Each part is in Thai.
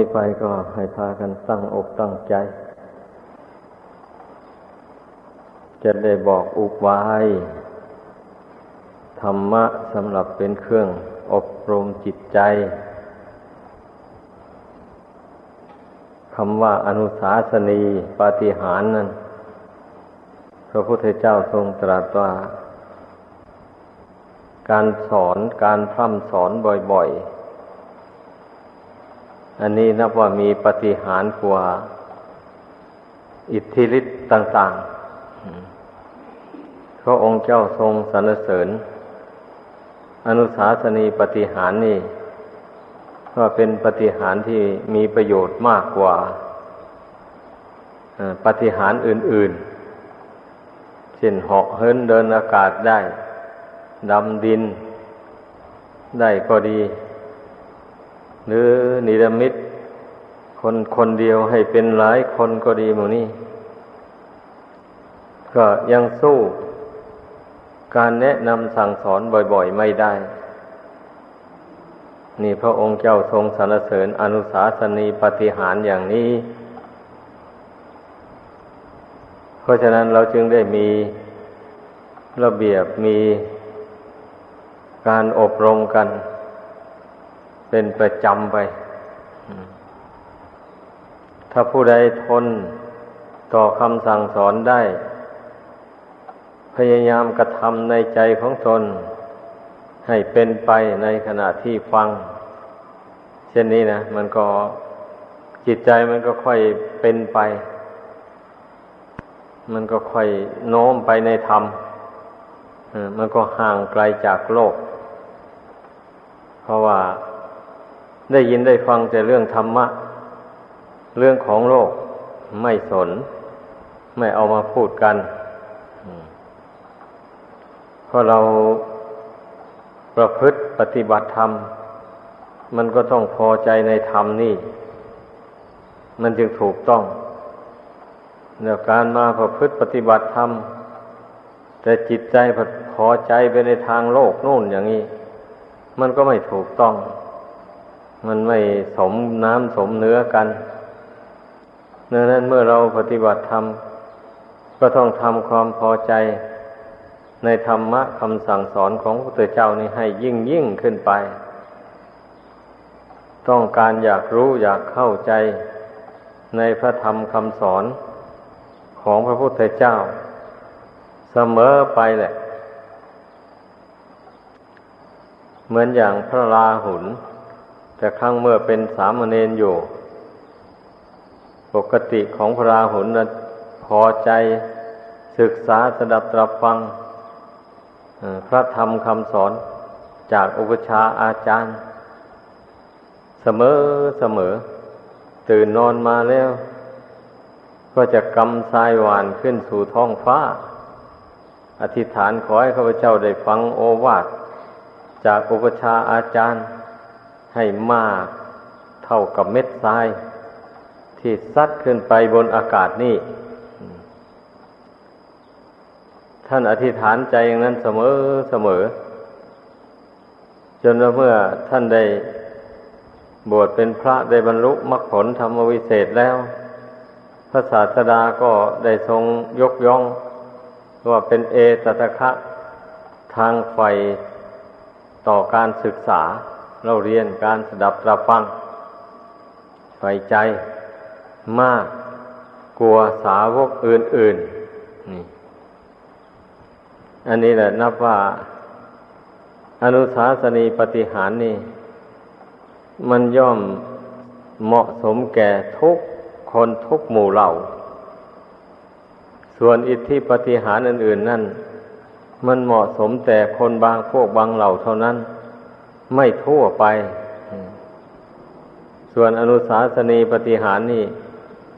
นี้ไปก็ให้พากันตั้งอกตั้งใจ จะได้บอกอุบาย ธรรมะสำหรับเป็นเครื่องอบรมจิตใจคำว่าอนุสาสนีปาฏิหารนั้น พระพุทธเจ้าทรงตรัสว่า การสอนการพร่ำสอนบ่อย ๆ อันนี้นับว่ามีปฏิหารกว่าอิทธิฤทธิ์ต่างๆพระองค์เจ้าทรงสรรเสริญ อนุสาสนีปฏิหารนี่ว่าเป็นปฏิหารที่มีประโยชน์มากกว่าปฏิหารอื่นๆ เช่นเหาะเฮินเดินอากาศได้ ดำดินได้ก็ดี หรือนิรมิตคนคนเดียวให้เป็นหลายคนก็ดีหมูนี่ก็ยังสู้การแนะนำสั่งสอนบ่อย ๆ ไม่ได้ นี่พระองค์เจ้าทรงสรรเสริญอนุสาสนีปฏิหารอย่างนี้ เพราะฉะนั้นเราจึงได้มีระเบียบมีการอบรมกัน เป็นประจำไป ถ้าผู้ใดทนต่อคำสั่งสอนได้ พยายามกระทำในใจของตน ให้เป็นไปในขณะที่ฟัง เช่นนี้นะ มันก็จิตใจมันก็ค่อยเป็นไป มันก็ค่อยโน้มไปในธรรมมันก็ห่างไกลจากโลก เพราะว่า ได้ยินได้ฟังแต่เรื่องธรรมะ เรื่องของโลกไม่สน ไม่เอามาพูดกันเพราะเราประพฤติปฏิบัติธรรม มันก็ต้องพอใจในธรรมนี่ มันจึงถูกต้องเนื่การมาประพฤติปฏิบัติธรรม แต่จิตใจพอใจไปในทางโลกนู่นอย่างนี้ มันก็ไม่ถูกต้อง มันไม่สมน้ำสมเนื้อกันดังนั้นเมื่อเราปฏิบัติธรรม ก็ต้องทำความพอใจในธรรมะคำสั่งสอนของพระพุทธเจ้านี่ให้ยิ่งยิ่งขึ้นไป ต้องการอยากรู้อยากเข้าใจในพระธรรมคำสอนของพระพุทธเจ้า เสมอไปแหละ เหมือนอย่างพระลาหุน แต่ครั้งเมื่อเป็นสามเณรอยู่ ปกติของพระราหุนพอใจศึกษาสดับตรับฟังพระธรรมคำสอนจากอุปชาอาจารย์ เสมอเสมอ ตื่นนอนมาแล้ว ก็จะกำทรายหวานขึ้นสู่ท้องฟ้า อธิษฐานขอให้ข้าพเจ้าได้ฟังโอวาทจากอุปชาอาจารย์ ให้มากเท่ากับเม็ดทราย ที่ซัดขึ้นไปบนอากาศนี่ ท่านอธิษฐานใจอย่างนั้นเสมอเสมอ จนเมื่อท่านได้บวชเป็นพระได้บรรลุมรรคผลธรรมวิเศษแล้ว พระศาสดาก็ได้ทรงยกย่อง ว่าเป็นเอตตะคะทางไฟต่อการศึกษา เราเรียนการสดับตรับฟังไฟใจมากกลัวสาวกอื่นๆนี่อันนี้แหละนับว่า อนุสาสนีปฏิหารนี่ มันย่อมเหมาะสมแก่ทุกคนทุกหมู่เหล่า ส่วนอิทธิปฏิหารอื่น ๆ นั่น มันเหมาะสมแต่คนบางพวกบางเหล่าเท่านั้น ไม่ทั่วไป ส่วนอนุสาสนีปฏิหารนี่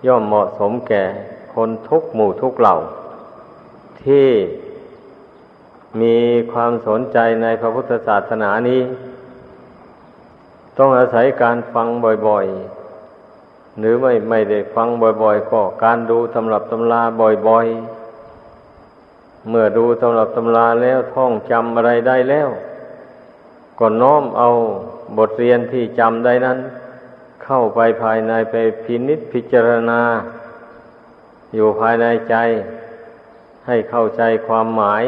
ย่อมเหมาะสมแก่คนทุกหมู่ทุกเหล่า ที่มีความสนใจในพระพุทธศาสนานี้ ต้องอาศัยการฟังบ่อยๆ หรือไม่ไม่ได้ฟังบ่อย ๆ ก็การดูตำรับตำราบ่อยๆ เมื่อดูตำรับตำราแล้วท่องจำอะไรได้แล้ว ก็น้อมเอาบทเรียนที่จำได้นั้น เข้าไปภายในไปพินิษพิจารณา อยู่ภายในใจ ให้เข้าใจความหมาย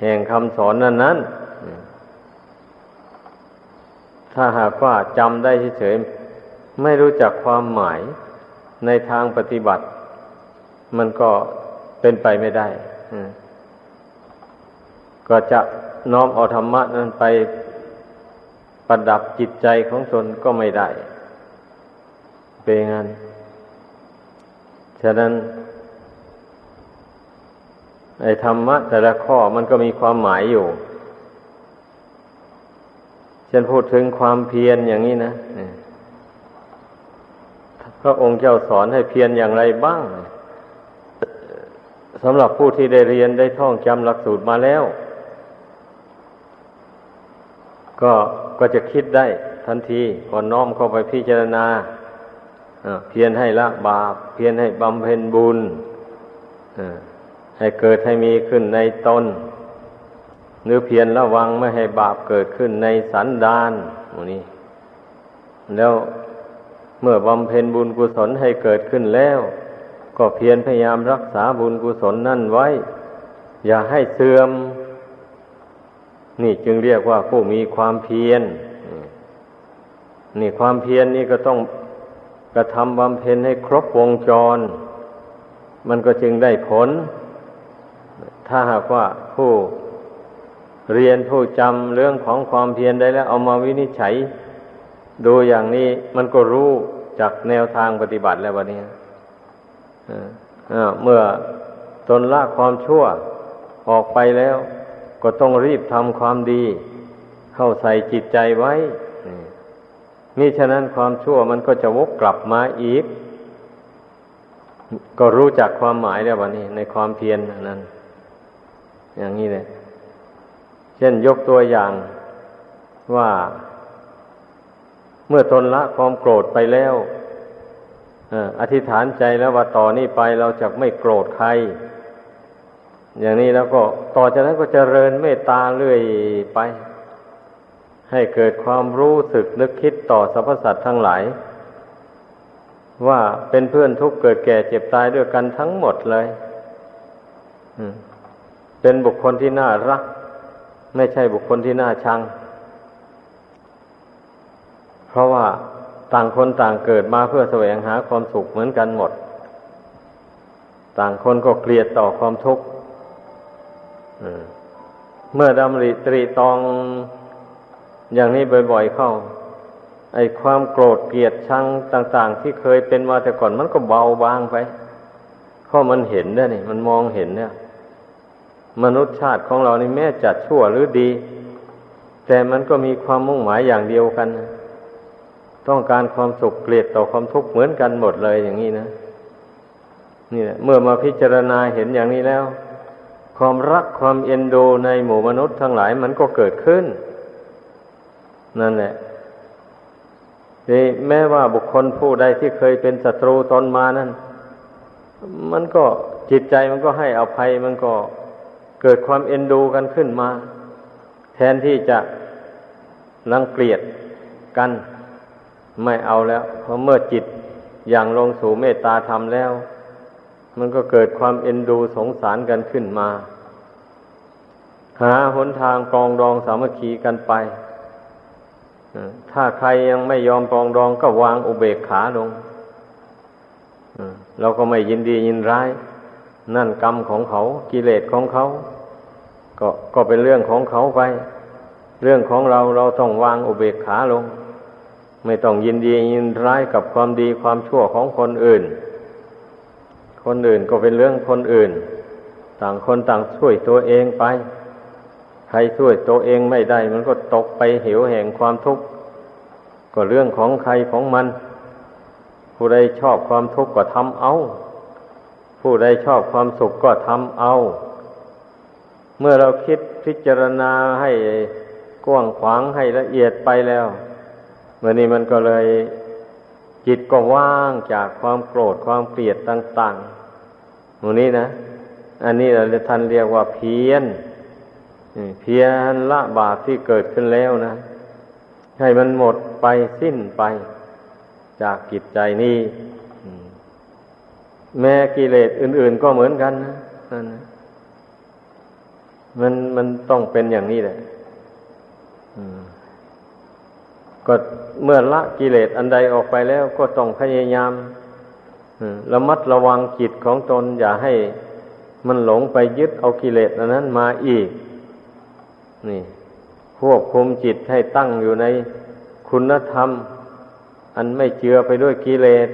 แห่งคำสอนนั้นนั้นถ้าหากว่าจำได้เฉยๆไม่รู้จักความหมายในทางปฏิบัติ มันก็เป็นไปไม่ได้ ก็จะน้อมเอาธรรมะนั้นไปประดับจิตใจของตนก็ไม่ได้ เป็นงั้น ฉะนั้น ไอ้ธรรมะแต่ละข้อมันก็มีความหมายอยู่เช่นพูดถึงความเพียรอย่างนี้นะพระองค์เจ้าสอนให้เพียรอย่างไรบ้างสำหรับผู้ที่ได้เรียนได้ท่องจำหลักสูตรมาแล้ว ก็ก็จะคิดได้ทันทีก่อนน้อมเข้าไปพิจารณาเพียรให้ละบาป เพียรให้บำเพ็ญบุญให้เกิดให้มีขึ้นในตนหรือเพียรระวังไม่ให้บาปเกิดขึ้นในสันดานนี้ แล้วเมื่อบำเพ็ญบุญกุศลให้เกิดขึ้นแล้ว ก็เพียรพยายามรักษาบุญกุศลนั่นไว้ อย่าให้เสื่อม นี่จึงเรียกว่าผู้มีความเพียรนี่ความเพียรนี่ก็ต้องกระทำบำเพ็ญให้ครบวงจร มันก็จึงได้ผล ถ้าหากว่าผู้เรียนผู้จำเรื่องของความเพียรได้แล้ว เอามาวินิจฉัย ดูอย่างนี้มันก็รู้จากแนวทางปฏิบัติแล้ววันนี้เมื่อตนละความชั่วออกไปแล้ว ก็ต้องรีบทำความดี เข้าใส่จิตใจไว้นี่ฉะนั้นความชั่วมันก็จะวกกลับมาอีก ก็รู้จักความหมายแล้ววันนี้ ในความเพียรนั้น อย่างนี้เลยเช่นยกตัวอย่างว่าเมื่อตนละความโกรธไปแล้วอธิษฐานใจแล้วว่าต่อนนี้ไปเราจะไม่โกรธใคร อย่างนี้แล้วก็ต่อจากนั้นก็จเจริญเมตตาเรื่อยไป ให้เกิดความรู้สึกนึกคิดต่อสรรพสัตว์ทั้งหลาย ว่าเป็นเพื่อนทุกเกิดแก่เจ็บตายด้วยกันทั้งหมดเลยเป็นบุคคลที่น่ารัก ไม่ใช่บุคคลที่น่าชัง เพราะว่าต่างคนต่างเกิดมาเพื่อแสวงหาความสุขเหมือนกันหมด ต่างคนก็เกลียดต่อความทุกข์ เมื่อดำริตรีตองอย่างนี้บ่อยๆเข้า ไอ้ความโกรธเกลียดชังต่าง ๆ ที่เคยเป็นมาแต่ก่อนมันก็เบาบางไปเพราะมันเห็นได้นี่ มันมองเห็นเนี่ย มนุษย์ชาติของเรานี่แม้จะชั่วหรือดี แต่มันก็มีความมุ่งหมายอย่างเดียวกัน ต้องการความสุขเกลียดต่อความทุกข์เหมือนกันหมดเลยอย่างนี้นะนี่แหละเมื่อมาพิจารณาเห็นอย่างนี้แล้ว ความรักความเอ็นดูในหมู่มนุษย์ทั้งหลายมันก็เกิดขึ้น นั่นแหละนี่แม้ว่าบุคคลผู้ใดที่เคยเป็นศัตรูตนมานั้น มันก็จิตใจมันก็ให้อภัยมันก็เกิดความเอ็นดูกันขึ้นมา แทนที่จะรังเกียจกันไม่เอาแล้วเพราะเมื่อจิตอย่างลงสู่เมตตาธรรมแล้ว มันก็เกิดความเอ็นดูสงสารกันขึ้นมา หาหนทางปรองดองสามัคคีกันไป ถ้าใครยังไม่ยอมปรองดองก็วางอุเบกขาลง เราก็ไม่ยินดียินร้าย นั่นกรรมของเขากิเลสของเขา ก็ก็เป็นเรื่องของเขาไป เรื่องของเราเราต้องวางอุเบกขาลง ไม่ต้องยินดียินร้ายกับความดีความชั่วของคนอื่น คนอื่นก็เป็นเรื่องคนอื่น ต่างคนต่างช่วยตัวเองไป ใครช่วยตัวเองไม่ได้ มันก็ตกไปเหวแห่งความทุกข์ก็เรื่องของใครของมัน ผู้ใดชอบความทุกข์ก็ทำเอา ผู้ใดชอบความสุขก็ทำเอา เมื่อเราคิดพิจารณาให้กว้างขวางให้ละเอียดไปแล้วเมื่อนี้มันก็เลย จิตก็ว่างจากความโกรธความเกลียดต่างๆหมูนี้นะ อันนี้เราท่านเรียกว่าเพียนเพียนละบาปที่เกิดขึ้นแล้วนะ ให้มันหมดไปสิ้นไป จากกิจใจนี้แม้กิเลสอื่น ๆ ก็เหมือนกันนะนั่นนะมันมันต้องเป็นอย่างนี้แหละ อืม ก็เมื่อละกิเลสอันใดออกไปแล้วก็ต้องพยายามระมัดระวังจิตของตนอย่าให้มันหลงไปยึดเอากิเลสอันนั้นมาอีก นี่ ควบคุมจิตให้ตั้งอยู่ในคุณธรรม อันไม่เจือไปด้วยกิเลส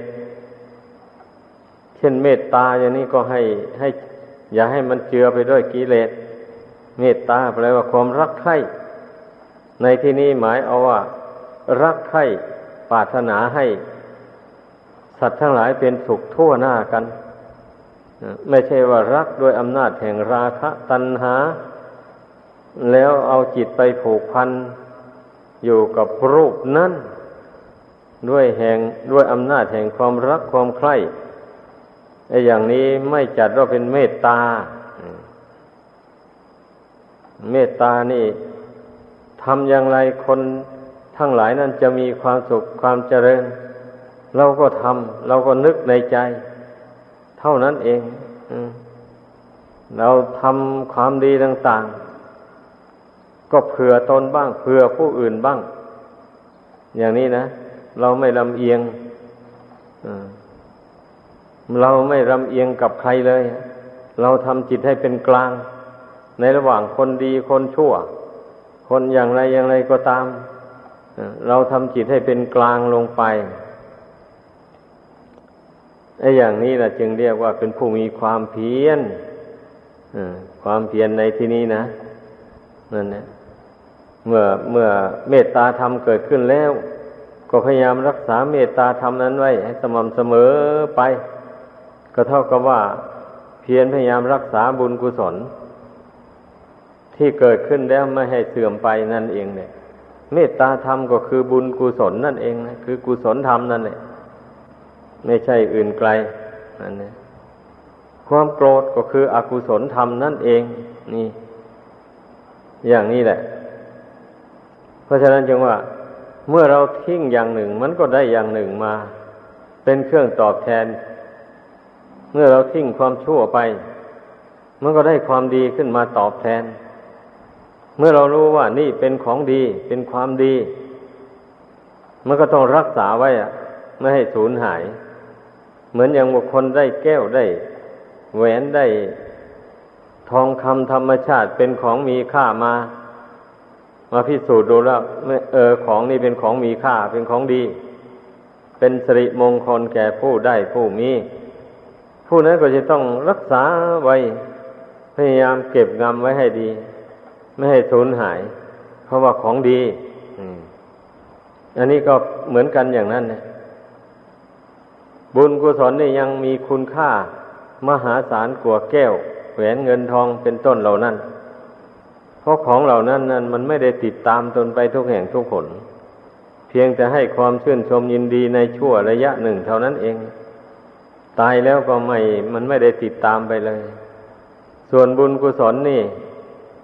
เช่นเมตตาอย่างนี้ก็ให้ให้ อย่าให้มันเจือไปด้วยกิเลส เมตตาแปลว่าความรักใคร่ในที่นี้หมายเอาว่า รักใคร่ปรารถนาให้สัตว์ทั้งหลายเป็นสุขทั่วหน้ากัน ไม่ใช่ว่ารักด้วยอำนาจแห่งราคะตัณหา แล้วเอาจิตไปผูกพันอยู่กับรูปนั้นด้วยแห่งด้วยอำนาจแห่งความรักความใคร่ไอ้อย่างนี้ไม่จัดว่าเป็นเมตตา เมตตานี่ทำอย่างไรคน ทั้งหลายนั้นจะมีความสุขความเจริญ เราก็ทำเราก็นึกในใจ เท่านั้นเองเราทำความดีต่าง ๆ ก็เผื่อตนบ้างเผื่อผู้อื่นบ้าง อย่างนี้นะ เราไม่ลำเอียงเราไม่ลำเอียงกับใครเลย เราทำจิตให้เป็นกลาง ในระหว่างคนดีคนชั่ว คนอย่างไรอย่างไรก็ตาม เราทำจิตให้เป็นกลางลงไปไอ้อย่างนี้แหละจึงเรียกว่าเป็นผู้มีความเพียรความเพียรในที่นี้นะนั่นนะเมื่อเมื่อเมตตาธรรมเกิดขึ้นแล้ว ก็พยายามรักษาเมตตาธรรมนั้นไว้ ให้สม่ำเสมอไป ก็เท่ากับว่า เพียรพยายามรักษาบุญกุศล ที่เกิดขึ้นแล้วไม่ให้เสื่อมไปนั่นเองเนี่ย เมตตาธรรมก็คือบุญกุศลนั่นเองนะคือกุศลธรรมนั่นแหละไม่ใช่อื่นไกลนั่นเนี่ยความโกรธก็คืออกุศลธรรมนั่นเอง นี่ อย่างนี้แหละ เพราะฉะนั้นจึงว่า เมื่อเราทิ้งอย่างหนึ่ง มันก็ได้อย่างหนึ่งมา เป็นเครื่องตอบแทน เมื่อเราทิ้งความชั่วไป มันก็ได้ความดีขึ้นมาตอบแทน เมื่อเรารู้ว่านี่เป็นของดี เป็นความดี มันก็ต้องรักษาไว้อะไม่ให้สูญหาย เหมือนอย่างบุคคลได้แก้วได้แหวนได้ทองคำธรรมชาติเป็นของมีค่ามา มาพิสูจน์ดูแล้วเออของนี่เป็นของมีค่าเป็นของดี เป็นสิริมงคลแก่ผู้ได้ผู้มี ผู้นั้นก็จะต้องรักษาไว้พยายามเก็บงำไว้ให้ดี ไม่ให้สูญหาย เพราะว่าของดีอันนี้ก็เหมือนกันอย่างนั้นนะบุญกุศลนี่ยังมีคุณค่ามหาศาลกว่าแก้ว แหวนเงินทองเป็นต้นเหล่านั้น เพราะของเหล่านั้นนั้นมันไม่ได้ติดตามตนไปทุกแห่งทุกผลเพียงแต่ให้ความชื่นชมยินดีในชั่วระยะหนึ่งเท่านั้นเอง ตายแล้วก็ไม่ มันไม่ได้ติดตามไปเลย ส่วนบุญกุศลนี่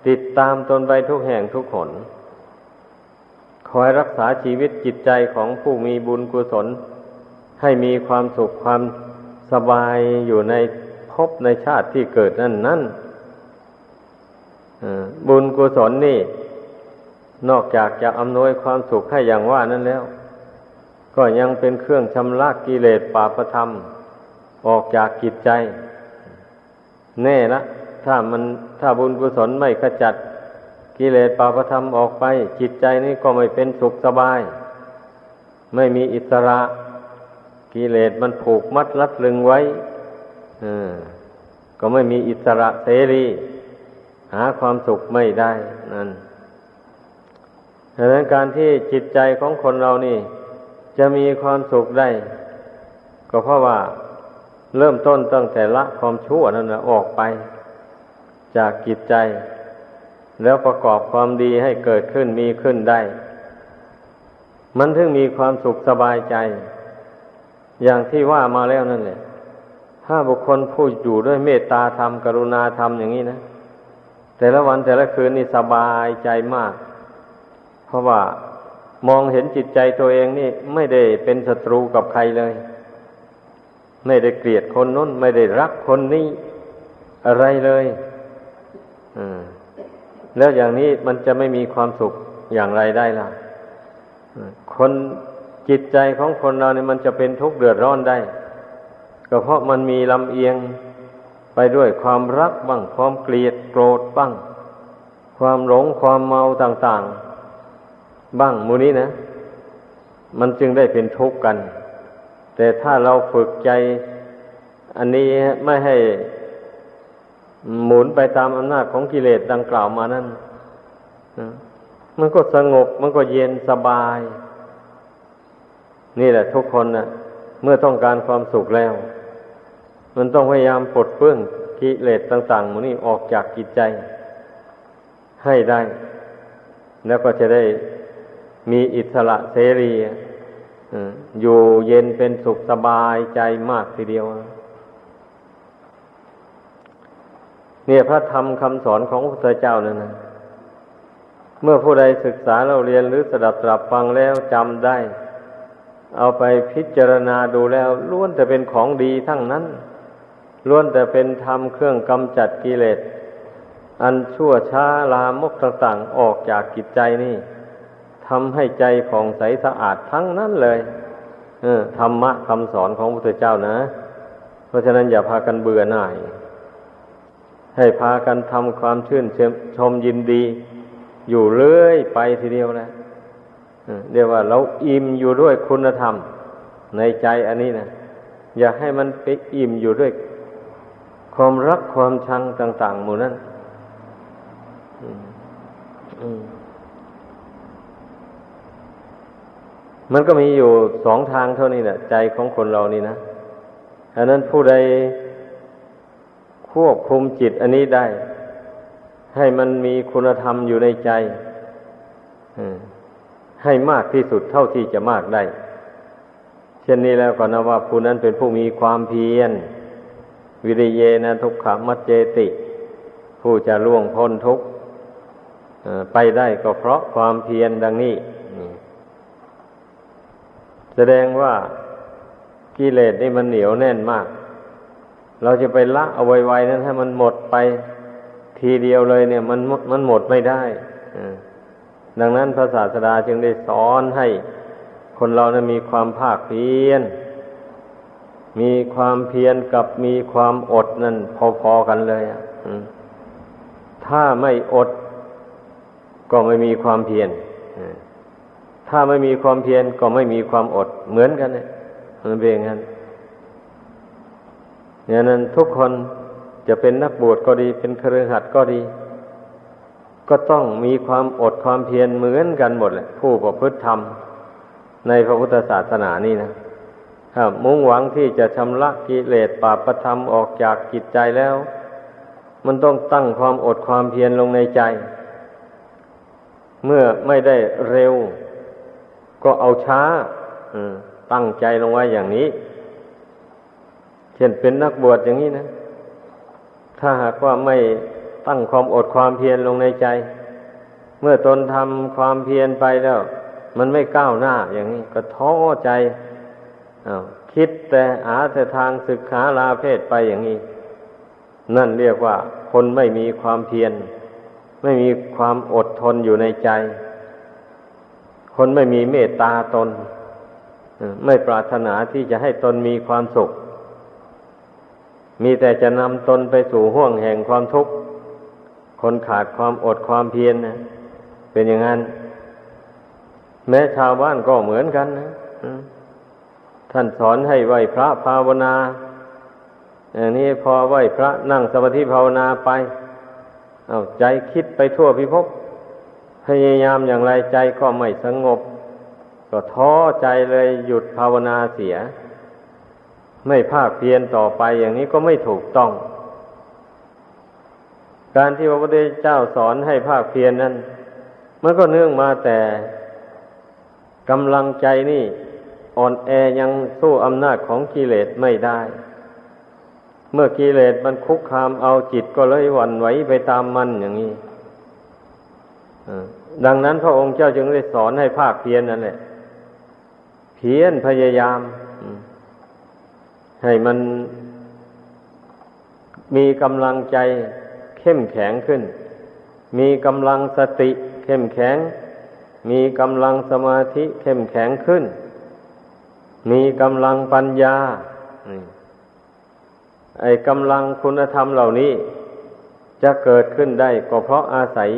ติดตามตนไปทุกแห่งทุกผลคอยรักษาชีวิตจิตใจของผู้มีบุญกุศล ให้มีความสุขความสบายอยู่ในภพในชาติที่เกิดนั่นนั่นบุญกุศลนี่ นอกจากจะอำนวยความสุขให้อย่างว่านั้นแล้ว ก็ยังเป็นเครื่องชำระกิเลสปาประธรรม ออกจากกิจใจ แน่ละถ้ามัน ถ้าบุญกุศลไม่ขจัดกิเลสปาประธรรมออกไป จิตใจนี้ก็ไม่เป็นสุขสบาย ไม่มีอิสระ กิเลสมันผูกมัดรัดลึงไว้ก็ไม่มีอิสระเสรีหาความสุขไม่ได้นั่นดังนั้นการที่จิตใจของคนเรานี่ จะมีความสุขได้ ก็เพราะว่าเริ่มต้นตั้งแต่ละความชั่วนั่นนะออกไป จากจิตใจ แล้วประกอบความดีให้เกิดขึ้นมีขึ้นได้ มันถึงมีความสุขสบายใจ อย่างที่ว่ามาแล้วนั่นแหละ ถ้าบุคคลผู้อยู่ด้วยเมตตาธรรมกรุณาธรรมอย่างนี้นะ แต่ละวันแต่ละคืนนี่สบายใจมาก เพราะว่ามองเห็นจิตใจตัวเองนี่ไม่ได้เป็นศัตรูกับใครเลย ไม่ได้เกลียดคนนู้น ไม่ได้รักคนนี้ อะไรเลย แล้วอย่างนี้มันจะไม่มีความสุขอย่างไรได้ล่ะคนจิตใจของคนเราเนี่ยมันจะเป็นทุกข์เดือดร้อนได้ ก็เพราะมันมีลำเอียงไปด้วยความรักบ้างความเกลียดโกรธบ้าง ความหลงความเมาต่างๆ บ้างมูนี้นะ มันจึงได้เป็นทุกข์กัน แต่ถ้าเราฝึกใจ อันนี้ไม่ให้ หมุนไปตามอำนาจของกิเลสดังกล่าวมานั้นมันก็สงบมันก็เย็นสบาย นี่แหละทุกคนนะเมื่อต้องการความสุขแล้ว มันต้องพยายามปลดเปลื้องกิเลสต่างๆมันนี่ออกจากจิตใจ ให้ได้ แล้วก็จะได้มีอิสระเสรีอยู่เย็นเป็นสุขสบายใจมากทีเดียว เนี่ยพระธรรมคำสอนของพระพุทธเจ้านั่นนะเมื่อผู้ใดศึกษาเราเรียนหรือสดับตรับฟังแล้วจำได้ เอาไปพิจารณาดูแล้วล้วนแต่เป็นของดีทั้งนั้นล้วนแต่เป็นธรรมเครื่องกำจัดกิเลส อันชั่วช้าลามกต่างๆออกจากกิจใจนี่ทำให้ใจผ่องใสสะอาดทั้งนั้นเลยเออธรรมะคำสอนของพระพุทธเจ้านะ เพราะฉะนั้นอย่าพากันเบื่อหน่าย ให้พากันทำความชื่นชมยินดี อยู่เรื่อยไปทีเดียวนะเรียกว่าเราอิ่มอยู่ด้วยคุณธรรม ในใจอันนี้นะอย่าให้มันไปอิ่มอยู่ด้วย ความรักความชังต่าง ๆ หมู่นั้นมันก็มีอยู่สองทางเท่านี้แหละใจของคนเรานี่นะอันนั้นผู้ใด ควบคุมจิตอันนี้ได้ ให้มันมีคุณธรรมอยู่ในใจให้มากที่สุดเท่าที่จะมากได้ เช่นนี้แล้วก็นะว่าผู้นั้นเป็นผู้มีความเพียร วิริเยนะทุกขมัจเจติ ผู้จะล่วงพ้นทุกข์ไปได้ก็เพราะความเพียรดังนี้ แสดงว่ากิเลสนี่มันเหนียวแน่นมาก เราจะไปละเอาไว้ๆนั้นให้มันหมดไปทีเดียวเลยเนี่ย มันมันหมดไม่ได้ดังนั้นพระศาสดาจึงได้สอนให้คนเรานะมีความภาคเพียร มีความเพียรกับมีความอดนั่นพอๆกันเลยถ้าไม่อดก็ไม่มีความเพียรถ้าไม่มีความเพียรก็ไม่มีความอดเหมือนกันเนี่ยมันเป็นอย่างนั้น อย่างนั้นทุกคนจะเป็นนักบวชก็ดี เป็นเครือขัดก็ดี ก็ต้องมีความอดความเพียรเหมือนกันหมดแหละผู้ประพฤติธรรม ในพระพุทธศาสนานี่นะถ้ามุ่งหวังที่จะชำระกิเลสปาประธรรมออกจากจิตใจแล้ว มันต้องตั้งความอดความเพียรลงในใจ เมื่อไม่ได้เร็ว ก็เอาช้าตั้งใจลงไว้อย่างนี้ ช่นเป็นนักบวชอย่างนี้นะ ถ้าหากว่าไม่ตั้งความอดความเพียรลงในใจ เมื่อตนทำความเพียรไปแล้ว มันไม่ก้าวหน้าอย่างนี้ ก็ท้อใจคิดแต่หาแต่ทางศึกษาลาเพศไปอย่างนี้ นั่นเรียกว่า คนไม่มีความเพียร ไม่มีความอดทนอยู่ในใจ คนไม่มีเมตตาตน ไม่ปรารถนาที่จะให้ตนมีความสุข มีแต่จะนำตนไปสู่ห่วงแห่งความทุกข์ คนขาดความอดความเพียรนะเป็นอย่างนั้น แม้ชาวบ้านก็เหมือนกันนะท่านสอนให้ไหวพระภาวนาอย่างนี้พอไหวพระนั่งสมาธิภาวนาไป เอาใจคิดไปทั่วพิภพพยายามอย่างไรใจก็ไม่สงบ ก็ท้อใจเลยหยุดภาวนาเสีย ไม่ภาคเพียรต่อไปอย่างนี้ก็ไม่ถูกต้อง การที่พระพุทธเจ้าสอนให้ภาคเพียรนนั้น มันก็เนื่องมาแต่กำลังใจนี่อ่อนแอยังสู้อำนาจของกิเลสไม่ได้ เมื่อกิเลสมันคุกคามเอาจิตก็เลยหวั่นไหวไปตามมันอย่างนี้ดังนั้นพระองค์เจ้าจึงได้สอนให้ภาคเพียรนั่นแหละ เพียรพยายาม ให้มันมีกำลังใจเข้มแข็งขึ้น มีกำลังสติเข้มแข็ง มีกำลังสมาธิเข้มแข็งขึ้น มีกำลังปัญญาไอ้กำลังคุณธรรมเหล่านี้ จะเกิดขึ้นได้ก็เพราะอาศัย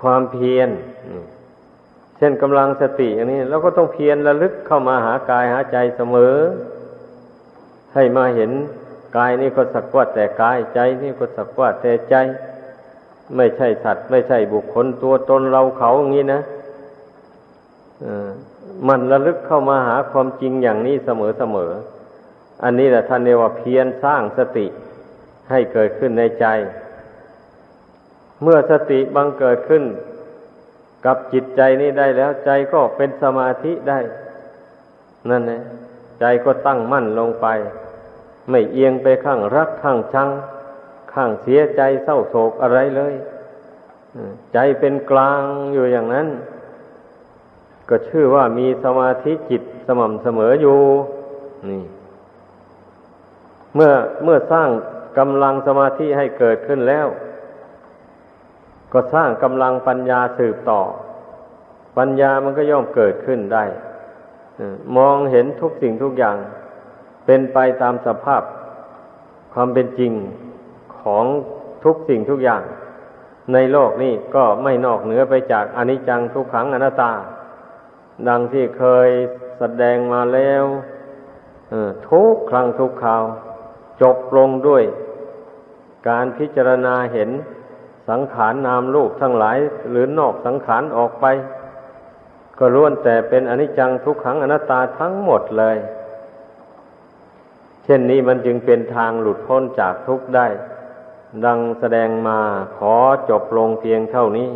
ความเพียรเช่นกำลังสติอย่างนี้เราก็ต้องเพียรระลึกเข้ามาหากายหาใจเสมอ ให้มาเห็นกายนี่ก็สักว่าแต่กายใจนี่ก็สักว่าแต่ใจ ไม่ใช่สัตว์ ไม่ใช่บุคคลตัวตนเราเขาอย่างนี้นะมันระลึกเข้ามาหาความจริงอย่างนี้เสมอเสมอ อันนี้แหละท่านเรียกว่าเพียรสร้างสติให้เกิดขึ้นในใจ เมื่อสติบังเกิดขึ้น กับจิตใจนี้ได้แล้วใจก็เป็นสมาธิได้ นั่นแหละใจก็ตั้งมั่นลงไป ไม่เอียงไปข้างรักข้างชัง ข้างเสียใจเศร้าโศกอะไรเลยใจเป็นกลางอยู่อย่างนั้น ก็ชื่อว่ามีสมาธิจิตสม่ำเสมออยู่นี่ เมื่อเมื่อสร้างกำลังสมาธิให้เกิดขึ้นแล้ว ก็สร้างกำลังปัญญาสืบต่อ ปัญญามันก็ย่อมเกิดขึ้นได้มองเห็นทุกสิ่งทุกอย่าง เป็นไปตามสภาพความเป็นจริงของทุกสิ่งทุกอย่าง ในโลกนี้ก็ไม่นอกเหนือไปจากอนิจจังทุกขังอนัตตา ดังที่เคยแสดงมาแล้วทุกครั้งทุกคราว จบลงด้วย การพิจารณาเห็นสังขารนนามรูปทั้งหลายหรือนอกสังขารออกไป ก็ล้วนแต่เป็นอนิจจังทุกขังอนัตตาทั้งหมดเลย เช่นนี้มันจึงเป็นทางหลุดพ้นจากทุกข์ได้ ดังแสดงมาขอจบลงเพียงเท่านี้